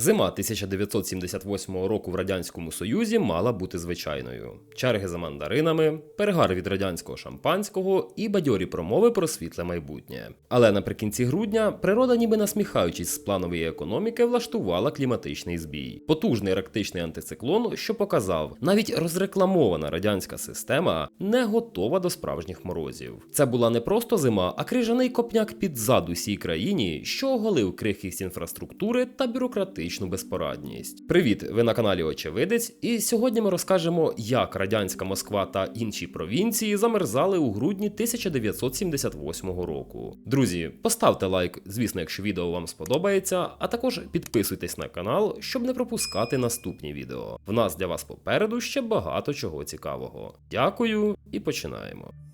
Зима 1978 року в радянському союзі мала бути звичайною: черги за мандаринами, перегар від радянського шампанського і бадьорі промови про світле майбутнє. Але наприкінці грудня природа, ніби насміхаючись з планової економіки, влаштувала кліматичний збій. Потужний арктичний антициклон, що показав, навіть розрекламована радянська система не готова до справжніх морозів. Це була не просто зима, а крижаний копняк під зад усій країні, що оголив крихкість інфраструктури та бюрократичну безпорадність. Привіт, ви на каналі Очевидець, і сьогодні ми розкажемо, як радянська Москва та інші провінції замерзали у грудні 1978 року. Друзі, поставте лайк, звісно, якщо відео вам сподобається, а також підписуйтесь на канал, щоб не пропускати наступні відео. В нас для вас попереду ще багато чого цікавого. Дякую і починаємо.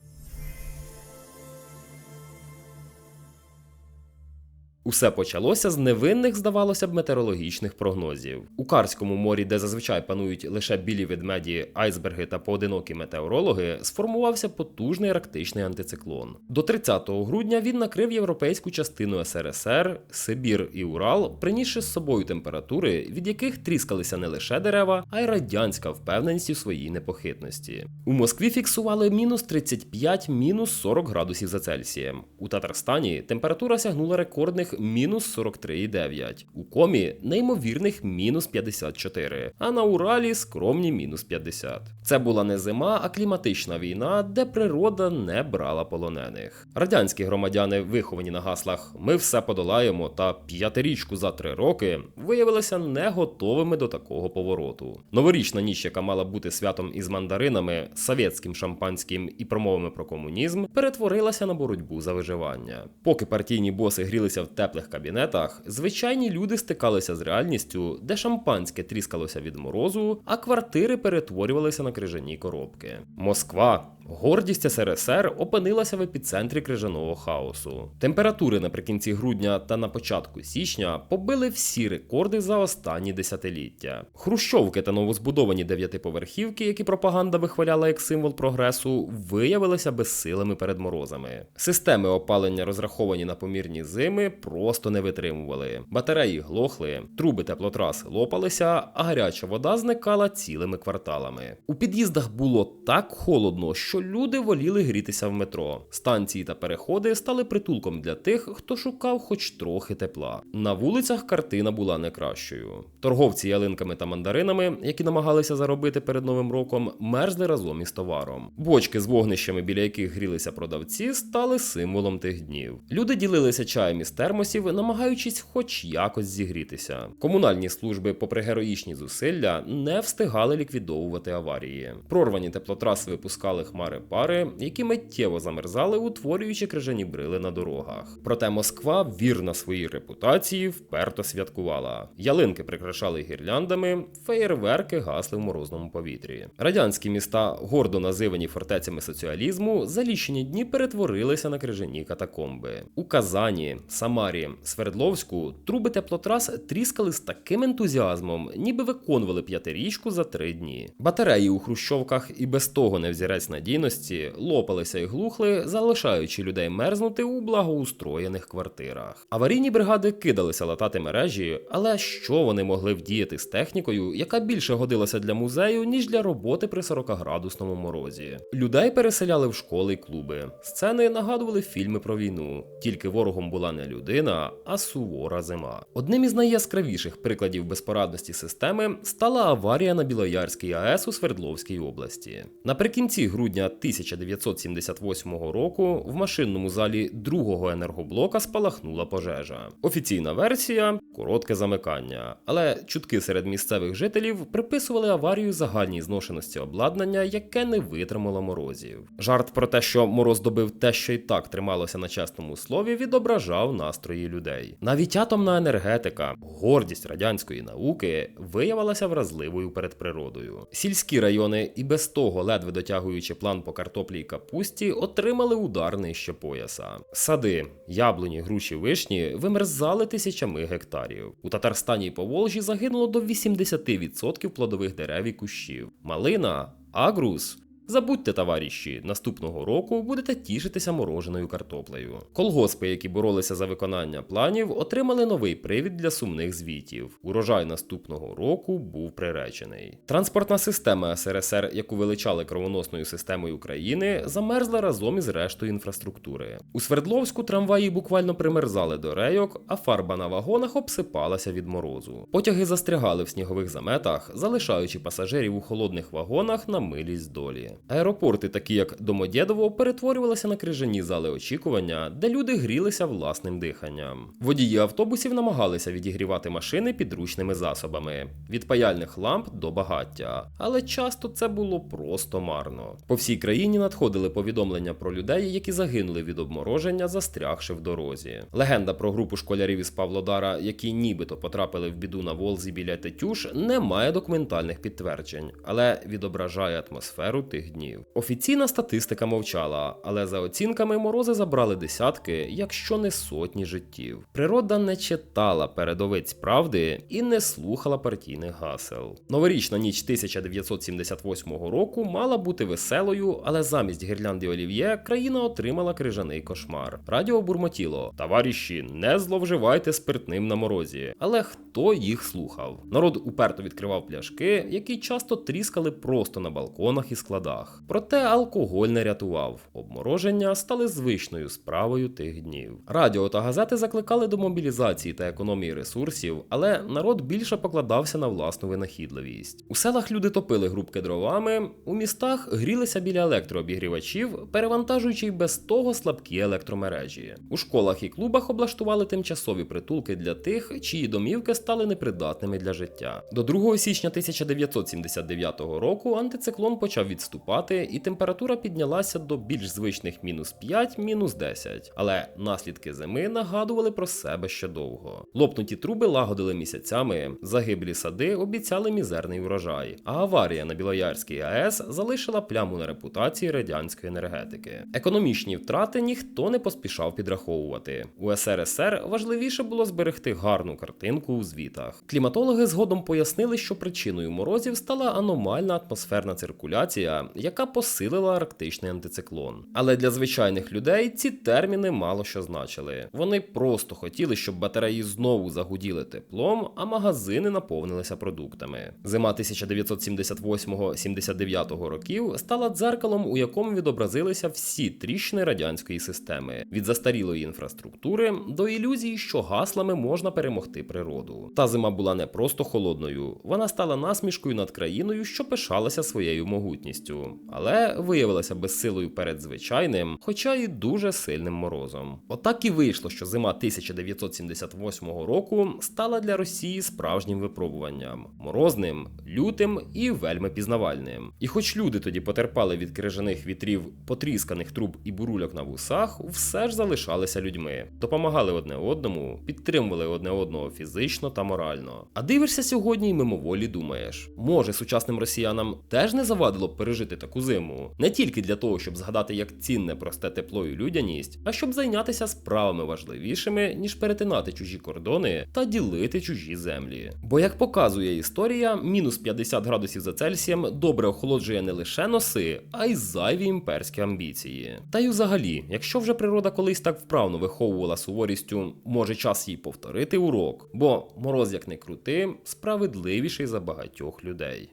Усе почалося з невинних, здавалося б, метеорологічних прогнозів. У Карському морі, де зазвичай панують лише білі ведмеді, айсберги та поодинокі метеорологи, сформувався потужний арктичний антициклон. До 30 грудня він накрив європейську частину СРСР, Сибір і Урал, принісши з собою температури, від яких тріскалися не лише дерева, а й радянська впевненість у своїй непохитності. У Москві фіксували мінус 35, мінус 40 градусів за Цельсієм. У Татарстані температура сягнула рекордних мінус 43,9, у комі неймовірних мінус 54, а на Уралі скромні мінус 50. Це була не зима, а кліматична війна, де природа не брала полонених. Радянські громадяни, виховані на гаслах Ми все подолаємо та п'ятирічку за три роки, виявилися не готовими до такого повороту. Новорічна ніч, яка мала бути святом із мандаринами, совєтським шампанським і промовами про комунізм, перетворилася на боротьбу за виживання. Поки партійні боси грілися в теплих кабінетах, звичайні люди стикалися з реальністю, де шампанське тріскалося від морозу, а квартири перетворювалися на крижані коробки. Москва. Гордість СРСР опинилася в епіцентрі крижаного хаосу. Температури наприкінці грудня та на початку січня побили всі рекорди за останні десятиліття. Хрущовки та новозбудовані дев'ятиповерхівки, які пропаганда вихваляла як символ прогресу, виявилися безсилими перед морозами. Системи опалення, розраховані на помірні зими, просто не витримували. Батареї глохли, труби теплотрас лопалися, а гаряча вода зникала цілими кварталами. У під'їздах було так холодно, що люди воліли грітися в метро. Станції та переходи стали притулком для тих, хто шукав хоч трохи тепла. На вулицях картина була не кращою. Торговці ялинками та мандаринами, які намагалися заробити перед новим роком, мерзли разом із товаром. Бочки з вогнищами, біля яких грілися продавці, стали символом тих днів. Люди ділилися чаєм із термосів, намагаючись хоч якось зігрітися. Комунальні служби, попри героїчні зусилля, не встигали ліквідовувати аварії. Прорвані теплотраси випускали хмари пари, які миттєво замерзали, утворюючи крижані брили на дорогах. Проте Москва, вірна своїй репутації, вперто святкувала. Ялинки прикрашали гірляндами, феєрверки гасли в морозному повітрі. Радянські міста, гордо називані фортецями соціалізму, за лічені дні перетворилися на крижані катакомби. У Казані, Самарі, Свердловську труби теплотрас тріскали з таким ентузіазмом, ніби виконували п'ятирічку за три дні. Батареї у хрущовках і без того не взірець надійності лопалися і глухли, залишаючи людей мерзнути у благоустроєних квартирах. Аварійні бригади кидалися латати мережі, але що вони могли вдіяти з технікою, яка більше годилася для музею, ніж для роботи при 40-градусному морозі? Людей переселяли в школи й клуби. Сцени нагадували фільми про війну. Тільки ворогом була не людина, а сувора зима. Одним із найяскравіших прикладів безпорадності системи стала аварія на Білоярській АЕС у Свердловській області. Наприкінці грудня 1978 року в машинному залі другого енергоблока спалахнула пожежа. Офіційна версія коротке замикання, але чутки серед місцевих жителів приписували аварію загальній зношеності обладнання, яке не витримало морозів. Жарт про те, що мороз добив те, що й так трималося на чесному слові, відображав настрої людей. Навіть атомна енергетика, гордість радянської науки, виявилася вразливою перед природою. Сільські райони і без того ледве дотягуючи план по картоплі і капусті, отримали удар нижче пояса. Сади, яблуні, груші, вишні вимерзали тисячами гектарів. У Татарстані і Поволжі загинуло до 80% плодових дерев і кущів. Малина, агрус Забудьте, товариші, наступного року будете тішитися мороженою картоплею. Колгоспи, які боролися за виконання планів, отримали новий привід для сумних звітів. Урожай наступного року був приречений. Транспортна система СРСР, яку величали кровоносною системою України, замерзла разом із рештою інфраструктури. У Свердловську трамваї буквально примерзали до рейок, а фарба на вагонах обсипалася від морозу. Потяги застрягали в снігових заметах, залишаючи пасажирів у холодних вагонах на милість долі. Аеропорти, такі як Домодєдово, перетворювалися на крижані зали очікування, де люди грілися власним диханням. Водії автобусів намагалися відігрівати машини підручними засобами від паяльних ламп до багаття, але часто це було просто марно. По всій країні надходили повідомлення про людей, які загинули від обмороження, застрягши в дорозі. Легенда про групу школярів із Павлодара, які нібито потрапили в біду на Волзі біля Тетюш, не має документальних підтверджень, але відображає атмосферу тих днів. Офіційна статистика мовчала, але за оцінками морози забрали десятки, якщо не сотні життів. Природа не читала передовиць правди і не слухала партійних гасел. Новорічна ніч 1978 року мала бути веселою, але замість гірлянди олів'є країна отримала крижаний кошмар. Радіо бурмотіло: Товариші, не зловживайте спиртним на морозі. Але хто їх слухав? Народ уперто відкривав пляшки, які часто тріскали просто на балконах і складах. Проте алкоголь не рятував. Обмороження стали звичною справою тих днів. Радіо та газети закликали до мобілізації та економії ресурсів, але народ більше покладався на власну винахідливість. У селах люди топили грубки дровами, у містах грілися біля електрообігрівачів, перевантажуючи й без того слабкі електромережі. У школах і клубах облаштували тимчасові притулки для тих, чиї домівки стали непридатними для життя. До 2 січня 1979 року антициклон почав відступати, і температура піднялася до більш звичних мінус 5, мінус 10. Але наслідки зими нагадували про себе ще довго. Лопнуті труби лагодили місяцями, загиблі сади обіцяли мізерний урожай, а аварія на Білоярській АЕС залишила пляму на репутації радянської енергетики. Економічні втрати ніхто не поспішав підраховувати. У СРСР важливіше було зберегти гарну картинку у звітах. Кліматологи згодом пояснили, що причиною морозів стала аномальна атмосферна циркуляція, яка посилила арктичний антициклон. Але для звичайних людей ці терміни мало що значили. Вони просто хотіли, щоб батареї знову загуділи теплом, а магазини наповнилися продуктами. Зима 1978-79 років стала дзеркалом, у якому відобразилися всі тріщини радянської системи від застарілої інфраструктури до ілюзії, що гаслами можна перемогти природу. Та зима була не просто холодною, вона стала насмішкою над країною, що пишалася своєю могутністю, але виявилася безсилою перед звичайним, хоча й дуже сильним морозом. Отак і вийшло, що зима 1978 року стала для Росії справжнім випробуванням морозним, лютим і вельми пізнавальним. І хоч люди тоді потерпали від крижаних вітрів, потрісканих труб і бурульок на вусах, все ж залишалися людьми, допомагали одне одному, підтримували одне одного фізично та морально. А дивишся сьогодні і мимоволі думаєш, може сучасним росіянам теж не завадило б пережити таку зиму, не тільки для того, щоб згадати, як цінне просте тепло і людяність, а щоб зайнятися справами важливішими, ніж перетинати чужі кордони та ділити чужі землі. Бо як показує історія, мінус 50 градусів за Цельсієм добре охолоджує не лише носи, а й зайві імперські амбіції. Та й взагалі, якщо вже природа колись так вправно виховувала суворістю, може час їй повторити урок, бо мороз як не крути, справедливіший за багатьох людей.